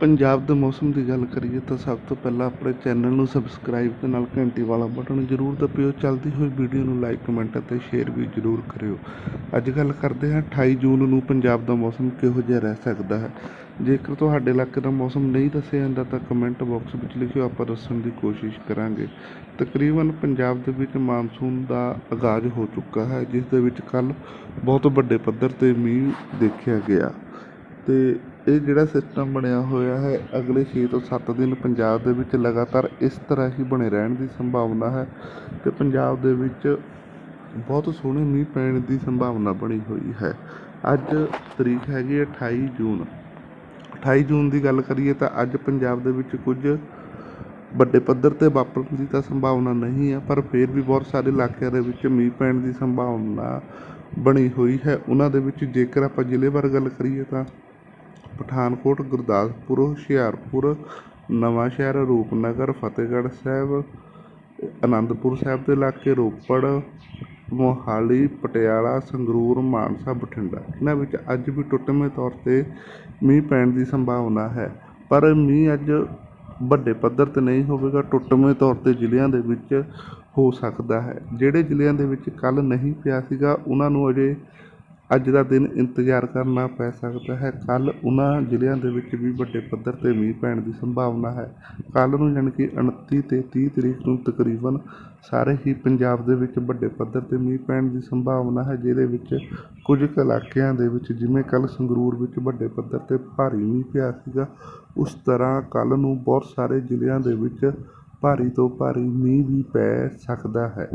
ਪੰਜਾਬ ਦੇ ਮੌਸਮ ਦੀ ਗੱਲ ਕਰੀਏ ਤਾਂ ਸਭ ਤੋਂ ਪਹਿਲਾਂ ਆਪਣੇ ਚੈਨਲ ਨੂੰ ਸਬਸਕ੍ਰਾਈਬ ਤੇ ਨਾਲ ਘੰਟੀ ਵਾਲਾ ਬਟਨ ਜ਼ਰੂਰ ਦਬਿਓ। ਚੱਲਦੀ ਹੋਈ ਵੀਡੀਓ ਨੂੰ ਲਾਈਕ ਕਮੈਂਟ ਅਤੇ ਸ਼ੇਅਰ ਵੀ ਜ਼ਰੂਰ ਕਰਿਓ। ਅੱਜ ਗੱਲ ਕਰਦੇ ਹਾਂ 28 ਜੂਨ ਨੂੰ ਪੰਜਾਬ ਦਾ ਮੌਸਮ ਕਿਹੋ ਜਿਹਾ ਰਹਿ ਸਕਦਾ ਹੈ। ਜੇਕਰ ਤੁਹਾਡੇ ਇਲਾਕੇ ਦਾ ਮੌਸਮ ਨਹੀਂ ਦੱਸਿਆ ਜਾਂਦਾ ਤਾਂ ਕਮੈਂਟ ਬਾਕਸ ਵਿੱਚ ਲਿਖਿਓ, ਆਪਾਂ ਦੱਸਣ ਦੀ ਕੋਸ਼ਿਸ਼ ਕਰਾਂਗੇ। ਤਕਰੀਬਨ ਪੰਜਾਬ ਦੇ ਵਿੱਚ ਮਾਨਸੂਨ ਦਾ ਆਗਾਜ਼ ਹੋ ਚੁੱਕਾ ਹੈ, ਜਿਸ ਦੇ ਵਿੱਚ ਕੱਲ ਬਹੁਤ ਵੱਡੇ ਪੱਧਰ ਤੇ ਮੀਂਹ ਦੇਖਿਆ ਗਿਆ। ਤੇ ਇਹ ਜਿਹੜਾ ਸਿਸਟਮ ਬਣਿਆ ਹੋਇਆ ਹੈ, ਅਗਲੇ ਛੇ ਤੋਂ ਸੱਤ ਦਿਨ ਪੰਜਾਬ ਦੇ ਵਿੱਚ ਲਗਾਤਾਰ ਇਸ ਤਰ੍ਹਾਂ ਹੀ ਬਣੇ ਰਹਿਣ ਦੀ ਸੰਭਾਵਨਾ ਹੈ ਅਤੇ ਪੰਜਾਬ ਦੇ ਵਿੱਚ ਬਹੁਤ ਸੋਹਣੇ ਮੀਂਹ ਪੈਣ ਦੀ ਸੰਭਾਵਨਾ ਬਣੀ ਹੋਈ ਹੈ। ਅੱਜ ਤਰੀਕ ਹੈਗੀ ਹੈ 28 ਜੂਨ। 28 ਜੂਨ ਦੀ ਗੱਲ ਕਰੀਏ ਤਾਂ ਅੱਜ ਪੰਜਾਬ ਦੇ ਵਿੱਚ ਕੁਝ ਵੱਡੇ ਪੱਧਰ ਤੇ ਵਾਪਰਨ ਦੀ ਤਾਂ ਸੰਭਾਵਨਾ ਨਹੀਂ ਹੈ, ਪਰ ਫਿਰ ਵੀ ਬਹੁਤ ਸਾਰੇ ਇਲਾਕਿਆਂ ਦੇ ਵਿੱਚ ਮੀਂਹ ਪੈਣ ਦੀ ਸੰਭਾਵਨਾ ਬਣੀ ਹੋਈ ਹੈ। ਉਹਨਾਂ ਦੇ ਵਿੱਚ ਜੇਕਰ ਆਪਾਂ ਜ਼ਿਲ੍ਹੇ ਬਾਰੇ ਗੱਲ ਕਰੀਏ ਤਾਂ ਪਠਾਨਕੋਟ, ਗੁਰਦਾਸਪੁਰ, ਹੁਸ਼ਿਆਰਪੁਰ ਨਵਾਂਸ਼ਹਿਰ ਰੂਪਨਗਰ, ਫਤਿਹਗੜ੍ਹ ਸਾਹਿਬ, ਅਨੰਦਪੁਰ ਸਾਹਿਬ ਦੇ ਇਲਾਕੇ, ਰੋਪੜ, ਮੋਹਾਲੀ, ਪਟਿਆਲਾ, ਸੰਗਰੂਰ, ਮਾਨਸਾ, ਬਠਿੰਡਾ। ਇਹਨਾਂ ਵਿੱਚ ਅੱਜ ਵੀ ਟੁੱਟਵੇਂ ਤੌਰ ਤੇ ਮੀਂਹ ਪੈਣ ਦੀ ਸੰਭਾਵਨਾ ਹੈ। ਪਰ ਮੀਂਹ ਅੱਜ ਵੱਡੇ ਪੱਧਰ ਤੇ ਨਹੀਂ ਹੋਵੇਗਾ, ਟੁੱਟਵੇਂ ਤੌਰ ਤੇ ਜ਼ਿਲ੍ਹਿਆਂ ਦੇ ਵਿੱਚ ਹੋ ਸਕਦਾ ਹੈ। ਜਿਹੜੇ ਜ਼ਿਲ੍ਹਿਆਂ ਦੇ ਵਿੱਚ ਕੱਲ ਨਹੀਂ ਪਿਆ ਸੀਗਾ, ਉਹਨਾਂ ਨੂੰ ਅਜੇ ਅੱਜ ਦਾ ਦਿਨ ਇੰਤਜ਼ਾਰ ਕਰਨਾ ਪੈ ਸਕਦਾ ਹੈ। ਕੱਲ ਉਹਨਾਂ ਜ਼ਿਲ੍ਹਿਆਂ ਦੇ ਵਿੱਚ ਵੀ ਵੱਡੇ ਪੱਧਰ ਤੇ ਮੀਂਹ ਪੈਣ ਦੀ ਸੰਭਾਵਨਾ ਹੈ। ਕੱਲ ਨੂੰ ਯਾਨੀ ਕਿ 29 ਤੇ 30 ਤਰੀਕ ਨੂੰ ਤਕਰੀਬਨ ਸਾਰੇ ਹੀ ਪੰਜਾਬ ਦੇ ਵਿੱਚ ਵੱਡੇ ਪੱਧਰ ਤੇ ਮੀਂਹ ਪੈਣ ਦੀ ਸੰਭਾਵਨਾ ਹੈ, ਜਿਹਦੇ ਵਿੱਚ ਕੁਝ ਕੁ ਇਲਾਕਿਆਂ ਦੇ ਵਿੱਚ ਜਿਵੇਂ ਕੱਲ ਸੰਗਰੂਰ ਵਿੱਚ ਵੱਡੇ ਪੱਧਰ ਤੇ ਭਾਰੀ ਮੀਂਹ ਪਿਆ ਸੀਗਾ, ਉਸ ਤਰ੍ਹਾਂ ਕੱਲ ਨੂੰ ਬਹੁਤ ਸਾਰੇ ਜ਼ਿਲ੍ਹਿਆਂ ਦੇ ਵਿੱਚ ਭਾਰੀ ਤੋਂ ਭਾਰੀ ਮੀਂਹ ਵੀ ਪੈ ਸਕਦਾ ਹੈ।